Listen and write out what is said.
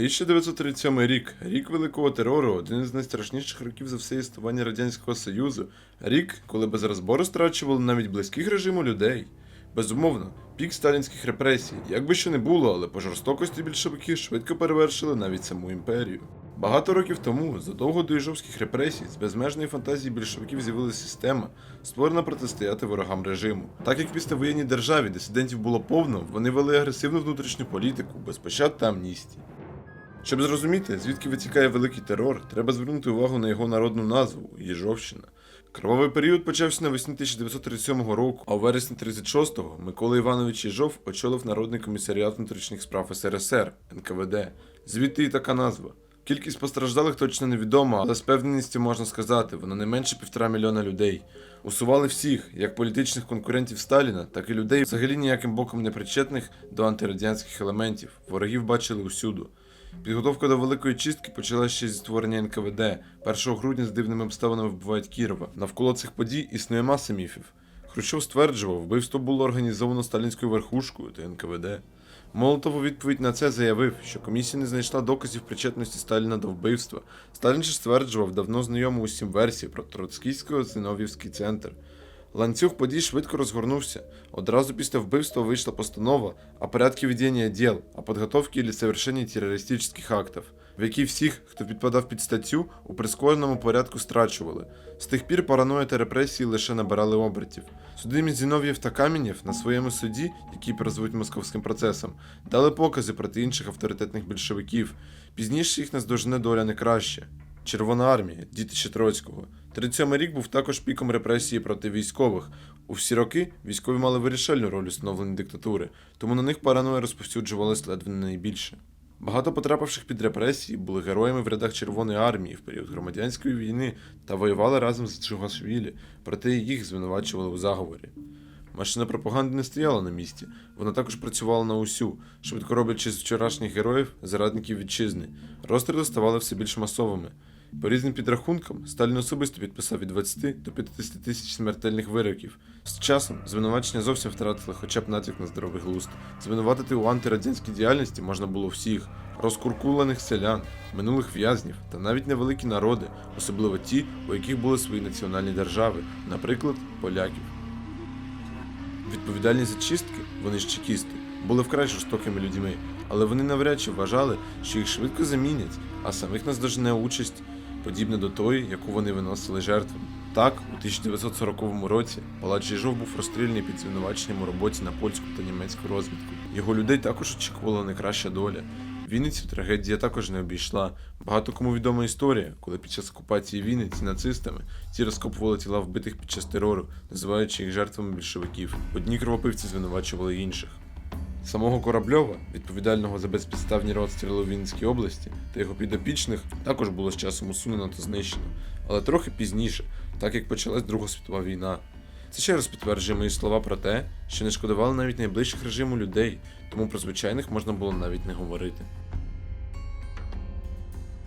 1937 рік, рік Великого терору, один із найстрашніших років за все існування Радянського Союзу. Рік, коли без розбору страчували навіть близьких режиму людей. Безумовно, пік сталінських репресій, як би що не було, але по жорстокості більшовики швидко перевершили навіть саму імперію. Багато років тому, задовго до іжовських репресій, з безмежної фантазії більшовиків з'явилася система, створена протистояти ворогам режиму. Так як в післявоєнній державі дисидентів було повно, вони вели агресивну внутрішню політику, без пощад та амністії. Щоб зрозуміти, звідки витікає великий терор, треба звернути увагу на його народну назву Єжовщина. Кровавий період почався навесні 1937 року, а у вересні 36-го Микола Іванович Єжов очолив Народний комісаріат внутрішніх справ СРСР НКВД. Звідти і така назва. Кількість постраждалих точно невідома, але з певненістю можна сказати, вона не менше півтора мільйона людей. Усували всіх, як політичних конкурентів Сталіна, так і людей, взагалі ніяким боком не причетних до антирадянських елементів. Ворогів бачили усюду. Підготовка до великої чистки почалася ще зі створення НКВД. 1 грудня з дивними обставинами вбивають Кірова. Навколо цих подій існує маса міфів. Хрущов стверджував, вбивство було організовано сталінською верхушкою та НКВД. Молотов у відповідь на це заявив, що комісія не знайшла доказів причетності Сталіна до вбивства. Сталін же стверджував давно знайому усім версії про Троцкійського Зинов'ївський центр. Ланцюг подій швидко розгорнувся. Одразу після вбивства вийшла постанова о порядке ведения дел, о подготовке или совершении террористических актов, в якій всіх, хто підпадав під статтю, у прискореному порядку страчували. З тих пір параноя та репресії лише набирали обертів. Судимі Зінов'єв та Камінєв на своєму суді, який прозвуть московським процесом, дали покази проти інших авторитетних більшовиків. Пізніше їх наздожене доля не краще. Червона армія, дітище Троцького. 37 рік був також піком репресії проти військових. У всі роки військові мали вирішальну роль у становленні диктатури, тому на них параноя розповсюджувалась ледве не найбільше. Багато потрапивших під репресії були героями в рядах Червоної армії в період громадянської війни та воювали разом з Чугашвілі, проте їх звинувачували у заговорі. Машина пропаганди не стояла на місці, вона також працювала на усю, швидко роблячи з вчорашніх героїв зрадників вітчизни. Розстріли ставали все більш масовими. По різним підрахункам, Сталін особисто підписав від 20 до 50 тисяч смертельних вироків. З часом звинувачення зовсім втратили хоча б натяк на здоровий глузд. Звинуватити у антирадянській діяльності можна було всіх розкуркулених селян, минулих в'язнів та навіть невеликі народи, особливо ті, у яких були свої національні держави, наприклад, поляків. Відповідальні за чистки, вони ж чекісти, були вкрай жорстокими людьми, але вони навряд чи вважали, що їх швидко замінять, а самих наздожене участь, подібна до тої, яку вони виносили жертвам. Так, у 1940 році палач Жижов був розстріляний під звинуваченням у роботі на польську та німецьку розвідку. Його людей також очікувала не краща доля. Вінницю трагедія також не обійшла. Багато кому відома історія, коли під час окупації Вінниці нацистами ті розкопували тіла вбитих під час терору, називаючи їх жертвами більшовиків. Одні кровопивці звинувачували інших. Самого Корабльова, відповідального за безпідставні розстріли у Вінницькій області, та його підопічних також було з часом усунено та знищено, але трохи пізніше, так як почалась Друга світова війна. Це ще раз підтверджує мої слова про те, що не шкодували навіть найближчих режиму людей, тому про звичайних можна було навіть не говорити.